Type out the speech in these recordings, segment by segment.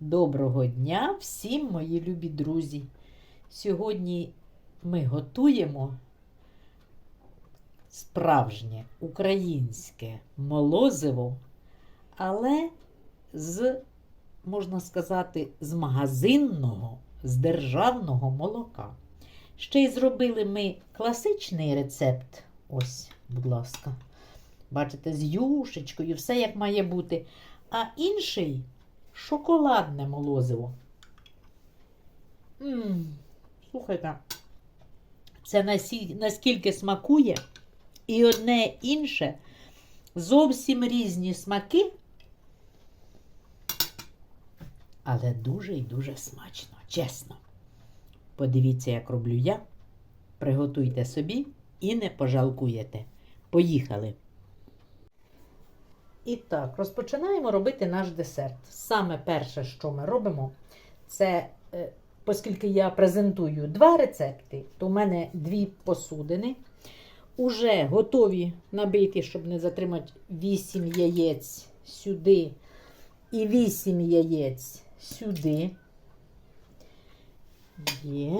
Доброго дня всім мої любі друзі. Сьогодні ми готуємо справжнє українське молозиво, але з, можна сказати, з магазинного, з державного молока. Ще й зробили ми класичний рецепт. Ось, будь ласка. Бачите, з юшечкою, все як має бути. А інший шоколадне молозиво. М, Слухайте, це насі- наскільки смакує, і одне інше зовсім різні смаки, але дуже і дуже смачно, чесно. Подивіться, як роблю я. Приготуйте собі і не пожалкуєте. Поїхали! І так, розпочинаємо робити наш десерт. Саме перше, що ми робимо, це, е, оскільки я презентую два рецепти, то в мене дві посудини. Уже готові набити, щоб не затримати 8 яєць сюди і 8 яєць сюди. Є.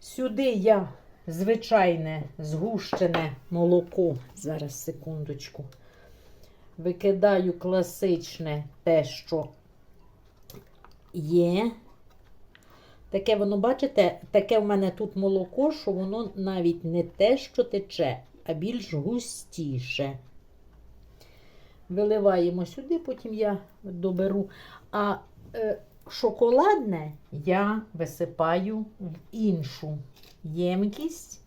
Сюди я звичайне згущене молоко. Зараз секундочку. Викидаю класичне те, що є. Таке воно, бачите, таке в мене тут молоко, що воно навіть не те, що тече, а більш густіше. Виливаємо сюди, потім я доберу. А е, шоколадне я висипаю в іншу ємкість.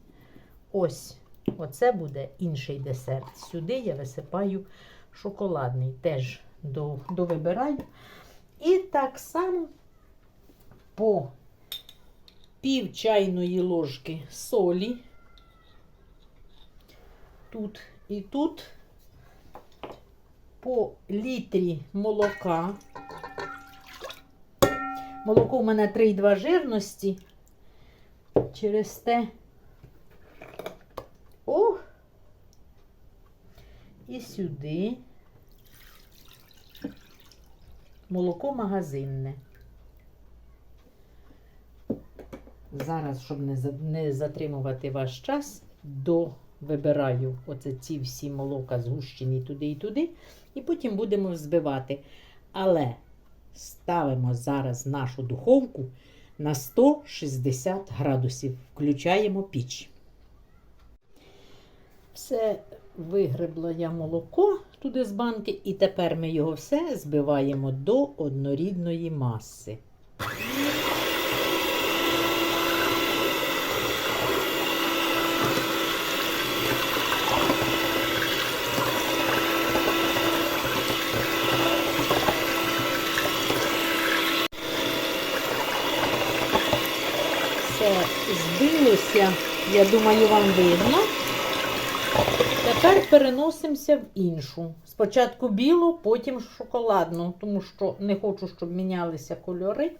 Ось, оце буде інший десерт. Сюди я висипаю шоколадний, теж до, довибираю. І так само по пів чайної ложки солі. Тут і тут по літрі молока. Молоко у мене 3,2 жирності. Через те. О! І сюди. Молоко магазинне. Зараз, щоб не, за- не затримувати ваш час, до вибираю оце ці всі молока згущені туди і туди, і потім будемо взбивати. Але ставимо зараз нашу духовку на 160 градусів. Включаємо піч. Все вигребло я молоко туди з банки, і тепер ми його все збиваємо до однорідної маси. Все збилося, я думаю, вам видно. Тепер переносимося в іншу. Спочатку білу, потім шоколадну, тому що не хочу, щоб мінялися кольори.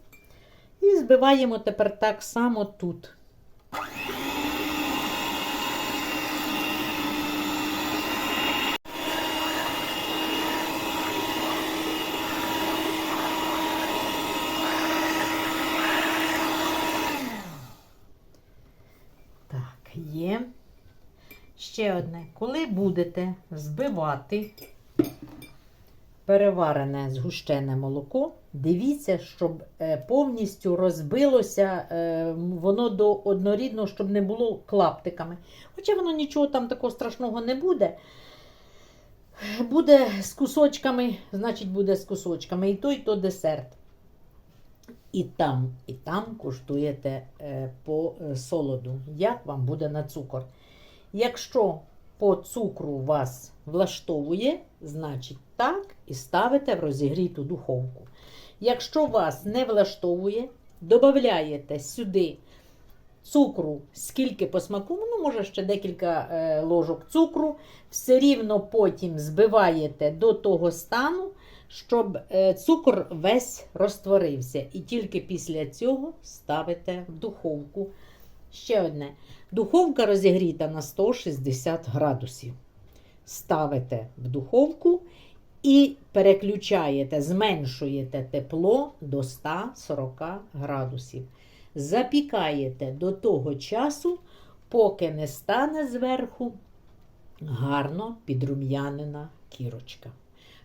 І збиваємо тепер так само тут. Так, є. Ще одне. Коли будете збивати переварене згущене молоко, дивіться, щоб е, повністю розбилося е, воно до однорідного, щоб не було клаптиками. Хоча воно нічого там такого страшного не буде. Буде з кусочками, значить, буде з кусочками. І то, і то десерт. І там, і там куштуєте е, по солоду, як вам буде на цукор. Якщо по цукру вас влаштовує, значить так і ставите в розігріту духовку. Якщо вас не влаштовує, додаєте сюди цукру, скільки по смаку, ну, може ще декілька е, ложок цукру, все рівно потім збиваєте до того стану, щоб е, цукор весь розтворився. І тільки після цього ставите в духовку. Ще одне. Духовка розігріта на 160 градусів. Ставите в духовку і переключаєте, зменшуєте тепло до 140 градусів. Запікаєте до того часу, поки не стане зверху гарно підрум'янена кірочка.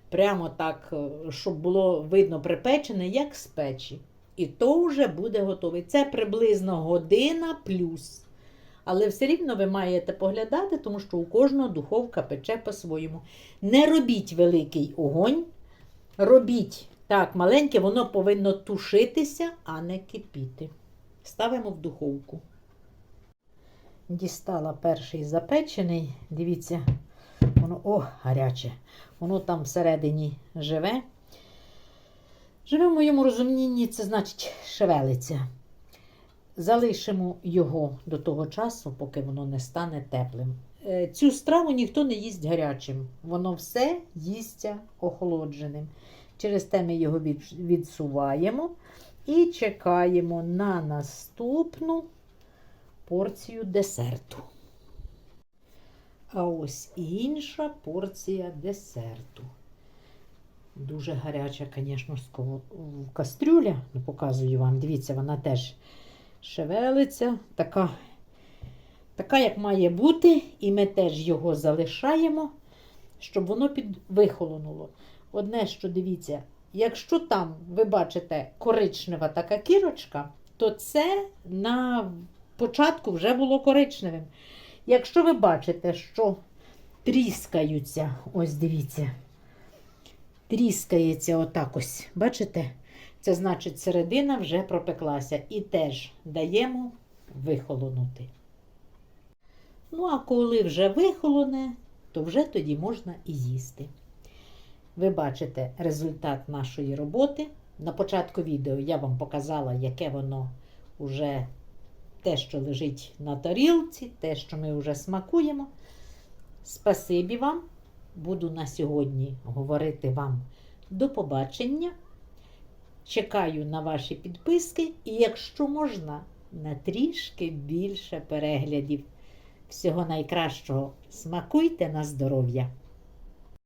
Прямо так, е, щоб було видно припечене, як з печі. І то вже буде готовий. Це приблизно година плюс. Але все рівно ви маєте поглядати, тому що у кожного духовка пече по-своєму. Не робіть великий огонь, робіть так маленьке, воно повинно тушитися, а не кипіти. Ставимо в духовку. Дістала перший запечений. Дивіться, воно о, гаряче. Воно там всередині живе. Живе в моєму розумінні, це значить шевелиться. Залишимо його до того часу, поки воно не стане теплим. Е, Цю страву ніхто не їсть гарячим. Воно все їсться охолодженим. Через те ми його відсуваємо і чекаємо на наступну порцію десерту. А ось інша порція десерту. Дуже гаряча, звісно, кастрюля. Ну, показую вам. Дивіться, вона теж шевелиться. Така, така, як має бути. І ми теж його залишаємо, щоб воно під вихолонуло. Одне, що дивіться, якщо там ви бачите коричнева така кірочка, то це на початку вже було коричневим. Якщо ви бачите, що тріскаються, ось дивіться, тріскається отак ось, бачите? Це значить, середина вже пропеклася і теж даємо вихолонути. Ну, а коли вже вихолоне, то вже тоді можна і їсти. Ви бачите результат нашої роботи. На початку відео я вам показала, яке воно вже те, що лежить на тарілці, те, що ми вже смакуємо. Спасибі вам. Буду на сьогодні говорити вам до побачення. Чекаю на ваші підписки і, якщо можна, на трішки більше переглядів. Всього найкращого. Смакуйте на здоров'я!